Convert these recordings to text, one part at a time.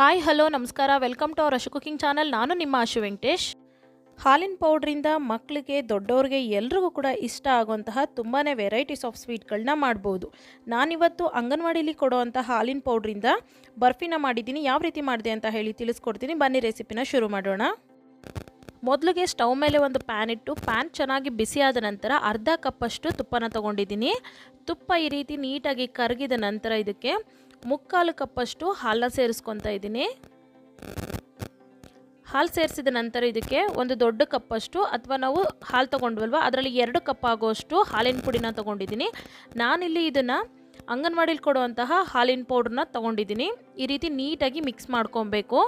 Hi hello ನಮಸ್ಕಾರ. Welcome to our Ashu cooking channel ನಾನು ನಿಮ್ಮ ಆಶು ವೆಂಕಟೇಶ್ ಹಾಲಿನ ಪೌಡ್ರಿಂದ ಮಕ್ಕಳಿಗೆ ದೊಡ್ಡವ್ರಿಗೆ ಎಲ್ರಿಗೂ ಕೂಡ ಇಷ್ಟ ಆಗುವಂತಹ ತುಂಬಾ ವೆರೈಟೀಸ್ ಆಫ್ ಸ್ವೀಟ್ಗಳನ್ನ ಮಾಡ್ಬೋದು. ನಾನಿವತ್ತು ಅಂಗನವಾಡಿಲಿ ಕೊಡುವಂಥ ಹಾಲಿನ ಪೌಡ್ರಿಂದ ಬರ್ಫಿನ ಮಾಡಿದ್ದೀನಿ. ಯಾವ ರೀತಿ ಮಾಡಿದೆ ಅಂತ ಹೇಳಿ ತಿಳಿಸ್ಕೊಡ್ತೀನಿ. ಬನ್ನಿ ರೆಸಿಪಿನ ಶುರು ಮಾಡೋಣ. ಮೊದಲಿಗೆ ಸ್ಟವ್ ಮೇಲೆ ಒಂದು ಪ್ಯಾನ್ ಇಟ್ಟು, ಪ್ಯಾನ್ ಚೆನ್ನಾಗಿ ಬಿಸಿಯಾದ ನಂತರ ಅರ್ಧ ಕಪ್ಪಷ್ಟು ತುಪ್ಪನ ತಗೊಂಡಿದ್ದೀನಿ. ತುಪ್ಪ ಈ ರೀತಿ ನೀಟಾಗಿ ಕರಗಿದ ನಂತರ ಇದಕ್ಕೆ ಮುಕ್ಕಾಲು ಕಪ್ಪಷ್ಟು ಹಾಲನ್ನ ಸೇರಿಸ್ಕೊತಾ ಇದ್ದೀನಿ. ಹಾಲು ಸೇರಿಸಿದ ನಂತರ ಇದಕ್ಕೆ ಒಂದು ದೊಡ್ಡ ಕಪ್ಪಷ್ಟು ಅಥವಾ ನಾವು ಹಾಲು ತೊಗೊಂಡ್ವಲ್ವ, ಅದರಲ್ಲಿ ಎರಡು ಕಪ್ ಆಗೋಷ್ಟು ಹಾಲಿನ ಪುಡಿನ ತೊಗೊಂಡಿದ್ದೀನಿ. ನಾನಿಲ್ಲಿ ಇದನ್ನು ಅಂಗನವಾಡಿಲಿ ಕೊಡುವಂತಹ ಹಾಲಿನ ಪೌಡ್ರನ್ನ ತೊಗೊಂಡಿದ್ದೀನಿ. ಈ ರೀತಿ ನೀಟಾಗಿ ಮಿಕ್ಸ್ ಮಾಡ್ಕೊಬೇಕು.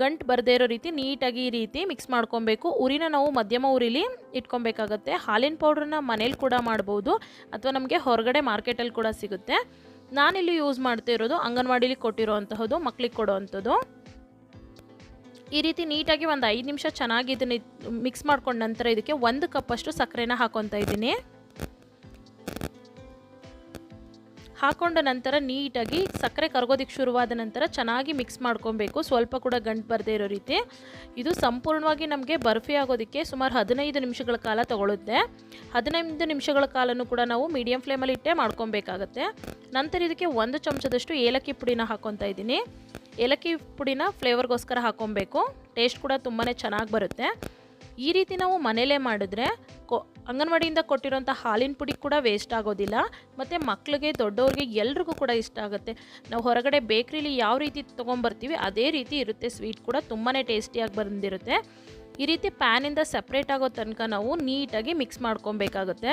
ಗಂಟು ಬರದೇ ಇರೋ ರೀತಿ ನೀಟಾಗಿ ಈ ರೀತಿ ಮಿಕ್ಸ್ ಮಾಡ್ಕೊಬೇಕು. ಉರಿನ ನಾವು ಮಧ್ಯಮ ಉರಿಲಿ ಇಟ್ಕೊಬೇಕಾಗತ್ತೆ. ಹಾಲಿನ ಪೌಡ್ರನ್ನ ಮನೇಲಿ ಕೂಡ ಮಾಡ್ಬೋದು, ಅಥವಾ ನಮಗೆ ಹೊರಗಡೆ ಮಾರ್ಕೆಟಲ್ಲಿ ಕೂಡ ಸಿಗುತ್ತೆ. ನಾನಿಲ್ಲಿ ಯೂಸ್ ಮಾಡ್ತಾ ಇರೋದು ಅಂಗನವಾಡಿಲಿ ಕೊಟ್ಟಿರೋ ಮಕ್ಕಳಿಗೆ ಮಕ್ಳಿಗೆ ಕೊಡೋ ಈ ರೀತಿ ನೀಟಾಗಿ ಒಂದು ಐದು ನಿಮಿಷ ಚೆನ್ನಾಗಿ ಇದನ್ನ ಮಿಕ್ಸ್ ಮಾಡ್ಕೊಂಡ ನಂತರ ಇದಕ್ಕೆ ಒಂದು ಕಪ್ಪಷ್ಟು ಸಕ್ಕರೆನ ಹಾಕೊತಾ ಇದ್ದೀನಿ. ಹಾಕೊಂಡ ನಂತರ ನೀಟಾಗಿ ಸಕ್ಕರೆ ಕರಗೋದಿಕ್ಕೆ ಶುರುವಾದ ನಂತರ ಚೆನ್ನಾಗಿ ಮಿಕ್ಸ್ ಮಾಡ್ಕೊಬೇಕು. ಸ್ವಲ್ಪ ಕೂಡ ಗಂಟು ಬರದೇ ಇರೋ ರೀತಿ. ಇದು ಸಂಪೂರ್ಣವಾಗಿ ನಮಗೆ ಬರ್ಫಿ ಆಗೋದಕ್ಕೆ ಸುಮಾರು ಹದಿನೈದು ನಿಮಿಷಗಳ ಕಾಲ ತಗೊಳುತ್ತೆ. ಹದಿನೈದು ನಿಮಿಷಗಳ ಕಾಲನೂ ಕೂಡ ನಾವು ಮೀಡಿಯಂ ಫ್ಲೇಮಲ್ಲಿ ಇಟ್ಟೇ ಮಾಡ್ಕೊಬೇಕಾಗತ್ತೆ. ನಂತರ ಇದಕ್ಕೆ ಒಂದು ಚಮಚದಷ್ಟು ಏಲಕ್ಕಿ ಪುಡಿನ ಹಾಕೊತಾ ಇದ್ದೀನಿ. ಏಲಕ್ಕಿ ಪುಡಿನ ಫ್ಲೇವರ್ಗೋಸ್ಕರ ಹಾಕೊಬೇಕು. ಟೇಸ್ಟ್ ಕೂಡ ತುಂಬಾ ಚೆನ್ನಾಗಿ ಬರುತ್ತೆ. ಈ ರೀತಿ ನಾವು ಮನೇಲೇ ಮಾಡಿದ್ರೆ ಕೊ, ಅಂಗನವಾಡಿಯಿಂದ ಕೊಟ್ಟಿರೋಂಥ ಹಾಲಿನ ಪುಡಿ ಕೂಡ ವೇಸ್ಟ್ ಆಗೋದಿಲ್ಲ. ಮತ್ತು ಮಕ್ಕಳಿಗೆ ದೊಡ್ಡವ್ರಿಗೆ ಎಲ್ರಿಗೂ ಕೂಡ ಇಷ್ಟ ಆಗುತ್ತೆ. ನಾವು ಹೊರಗಡೆ ಬೇಕ್ರಿಲಿ ಯಾವ ರೀತಿ ತೊಗೊಂಬರ್ತೀವಿ, ಅದೇ ರೀತಿ ಇರುತ್ತೆ. ಸ್ವೀಟ್ ಕೂಡ ತುಂಬಾ ಟೇಸ್ಟಿಯಾಗಿ ಬಂದಿರುತ್ತೆ. ಈ ರೀತಿ ಪ್ಯಾನಿಂದ ಸಪ್ರೇಟ್ ಆಗೋ ತನಕ ನಾವು ನೀಟಾಗಿ ಮಿಕ್ಸ್ ಮಾಡ್ಕೊಬೇಕಾಗುತ್ತೆ.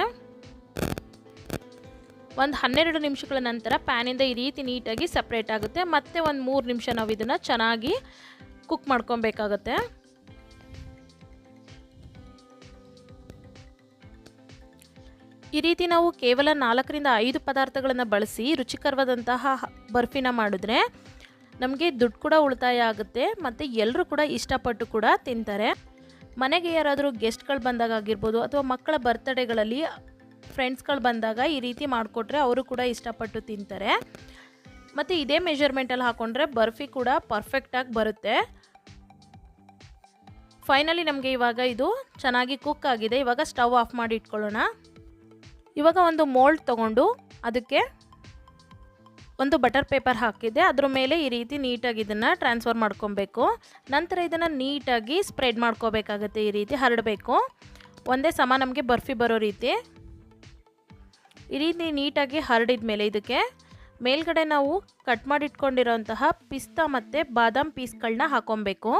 ಒಂದು ಹನ್ನೆರಡು ನಿಮಿಷಗಳ ನಂತರ ಪ್ಯಾನಿಂದ ಈ ರೀತಿ ನೀಟಾಗಿ ಸಪ್ರೇಟ್ ಆಗುತ್ತೆ. ಮತ್ತು ಒಂದು ಮೂರು ನಿಮಿಷ ನಾವು ಇದನ್ನು ಚೆನ್ನಾಗಿ ಕುಕ್ ಮಾಡ್ಕೊಬೇಕಾಗತ್ತೆ. ಈ ರೀತಿ ನಾವು ಕೇವಲ ನಾಲ್ಕರಿಂದ ಐದು ಪದಾರ್ಥಗಳನ್ನು ಬಳಸಿ ರುಚಿಕರವಾದಂತಹ ಬರ್ಫಿನ ಮಾಡಿದ್ರೆ ನಮಗೆ ದುಡ್ಡು ಕೂಡ ಉಳಿತಾಯ ಆಗುತ್ತೆ, ಮತ್ತು ಎಲ್ಲರೂ ಕೂಡ ಇಷ್ಟಪಟ್ಟು ಕೂಡ ತಿಂತಾರೆ. ಮನೆಗೆ ಯಾರಾದರೂ ಗೆಸ್ಟ್ಗಳು ಬಂದಾಗ ಆಗಿರ್ಬೋದು ಅಥವಾ ಮಕ್ಕಳ ಬರ್ತ್ಡೇಗಳಲ್ಲಿ ಫ್ರೆಂಡ್ಸ್ಗಳು ಬಂದಾಗ ಈ ರೀತಿ ಮಾಡಿಕೊಟ್ರೆ ಅವರು ಕೂಡ ಇಷ್ಟಪಟ್ಟು ತಿಂತಾರೆ. ಮತ್ತು ಇದೇ ಮೆಷರ್ಮೆಂಟಲ್ಲಿ ಹಾಕ್ಕೊಂಡ್ರೆ ಬರ್ಫಿ ಕೂಡ ಪರ್ಫೆಕ್ಟಾಗಿ ಬರುತ್ತೆ. ಫೈನಲಿ ನಮಗೆ ಇವಾಗ ಇದು ಚೆನ್ನಾಗಿ ಕುಕ್ ಆಗಿದೆ. ಇವಾಗ ಸ್ಟವ್ ಆಫ್ ಮಾಡಿ ಇಟ್ಕೊಳ್ಳೋಣ. ಇವಾಗ ಒಂದು ಮೋಲ್ಡ್ ತಗೊಂಡು ಅದಕ್ಕೆ ಒಂದು ಬಟರ್ ಪೇಪರ್ ಹಾಕಿದೆ. ಅದ್ರ ಮೇಲೆ ಈ ರೀತಿ ನೀಟಾಗಿ ಇದನ್ನು ಟ್ರಾನ್ಸ್ಫರ್ ಮಾಡ್ಕೊಬೇಕು. ನಂತರ ಇದನ್ನು ನೀಟಾಗಿ ಸ್ಪ್ರೆಡ್ ಮಾಡ್ಕೋಬೇಕಾಗತ್ತೆ ಈ ರೀತಿ ಹರಡಬೇಕು. ಒಂದೇ ಸಮ ನಮಗೆ ಬರ್ಫಿ ಬರೋ ರೀತಿ. ಈ ರೀತಿ ನೀಟಾಗಿ ಹರಡಿದ ಮೇಲೆ ಇದಕ್ಕೆ ಮೇಲ್ಗಡೆ ನಾವು ಕಟ್ ಮಾಡಿಟ್ಕೊಂಡಿರೋಂತಹ ಪಿಸ್ತಾ ಮತ್ತು ಬಾದಾಮ್ ಪೀಸ್ಗಳನ್ನ ಹಾಕೊಬೇಕು.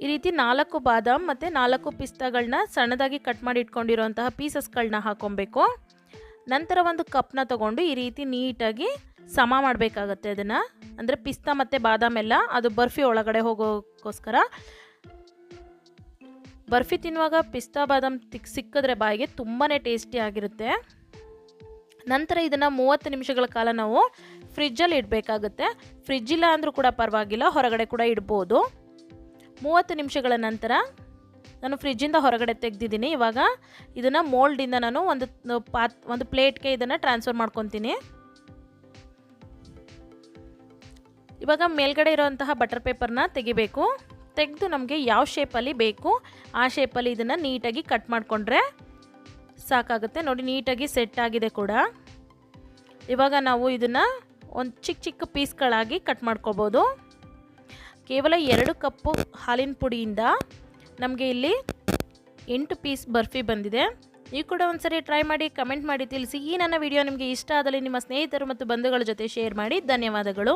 ಈ ರೀತಿ ನಾಲ್ಕು ಬಾದಾಮ್ ಮತ್ತು ನಾಲ್ಕು ಪಿಸ್ತಾಗಳನ್ನ ಸಣ್ಣದಾಗಿ ಕಟ್ ಮಾಡಿ ಇಟ್ಕೊಂಡಿರೋಂತಹ ಪೀಸಸ್ಗಳನ್ನ ಹಾಕೊಬೇಕು. ನಂತರ ಒಂದು ಕಪ್ನ ತಗೊಂಡು ಈ ರೀತಿ ನೀಟಾಗಿ ಸಮ ಮಾಡಬೇಕಾಗತ್ತೆ ಅದನ್ನು. ಅಂದರೆ ಪಿಸ್ತಾ ಮತ್ತು ಬಾದಾಮ್ ಎಲ್ಲ ಅದು ಬರ್ಫಿ ಒಳಗಡೆ ಹೋಗೋಕ್ಕೋಸ್ಕರ. ಬರ್ಫಿ ತಿನ್ನುವಾಗ ಪಿಸ್ತಾ ಬಾದಾಮ್ ತಿಕ್ ಸಿಕ್ಕಿದ್ರೆ ಬಾಯಿಗೆ ತುಂಬಾ ಟೇಸ್ಟಿ ಆಗಿರುತ್ತೆ. ನಂತರ ಇದನ್ನು ಮೂವತ್ತು ನಿಮಿಷಗಳ ಕಾಲ ನಾವು ಫ್ರಿಜ್ಜಲ್ಲಿ ಇಡಬೇಕಾಗುತ್ತೆ. ಫ್ರಿಜ್ ಇಲ್ಲ ಅಂದರೂ ಕೂಡ ಪರವಾಗಿಲ್ಲ, ಹೊರಗಡೆ ಕೂಡ ಇಡ್ಬೋದು. ಮೂವತ್ತು ನಿಮಿಷಗಳ ನಂತರ ನಾನು ಫ್ರಿಜ್ಜಿಂದ ಹೊರಗಡೆ ತೆಗೆದಿದ್ದೀನಿ. ಇವಾಗ ಇದನ್ನು ಮೋಲ್ಡಿಂದ ನಾನು ಒಂದು ಪಾತ್, ಒಂದು ಪ್ಲೇಟ್ಗೆ ಇದನ್ನು ಟ್ರಾನ್ಸ್ಫರ್ ಮಾಡ್ಕೊತೀನಿ. ಇವಾಗ ಮೇಲ್ಗಡೆ ಇರೋವಂತಹ ಬಟರ್ ಪೇಪರ್ನ ತೆಗಿಬೇಕು. ತೆಗೆದು ನಮಗೆ ಯಾವ ಶೇಪಲ್ಲಿ ಬೇಕು, ಆ ಶೇಪಲ್ಲಿ ಇದನ್ನು ನೀಟಾಗಿ ಕಟ್ ಮಾಡಿಕೊಂಡ್ರೆ ಸಾಕಾಗುತ್ತೆ. ನೋಡಿ, ನೀಟಾಗಿ ಸೆಟ್ ಆಗಿದೆ ಕೂಡ. ಇವಾಗ ನಾವು ಇದನ್ನು ಒಂದು ಚಿಕ್ಕ ಚಿಕ್ಕ ಪೀಸ್ಗಳಾಗಿ ಕಟ್ ಮಾಡ್ಕೊಬೋದು. ಕೇವಲ ಎರಡು ಕಪ್ಪು ಹಾಲಿನ ಪುಡಿಯಿಂದ ನಮಗೆ ಇಲ್ಲಿ ಎಂಟು ಪೀಸ್ ಬರ್ಫಿ ಬಂದಿದೆ. ನೀವು ಕೂಡ ಒಂದ್ಸರಿ ಟ್ರೈ ಮಾಡಿ ಕಮೆಂಟ್ ಮಾಡಿ, ತಿಳಿಸಿ ಈ ನನ್ನ ವಿಡಿಯೋ ನಿಮಗೆ ಇಷ್ಟ ಆದಲ್ಲಿ ನಿಮ್ಮ ಸ್ನೇಹಿತರು ಮತ್ತು ಬಂಧುಗಳ ಜೊತೆ ಶೇರ್ ಮಾಡಿ. ಧನ್ಯವಾದಗಳು.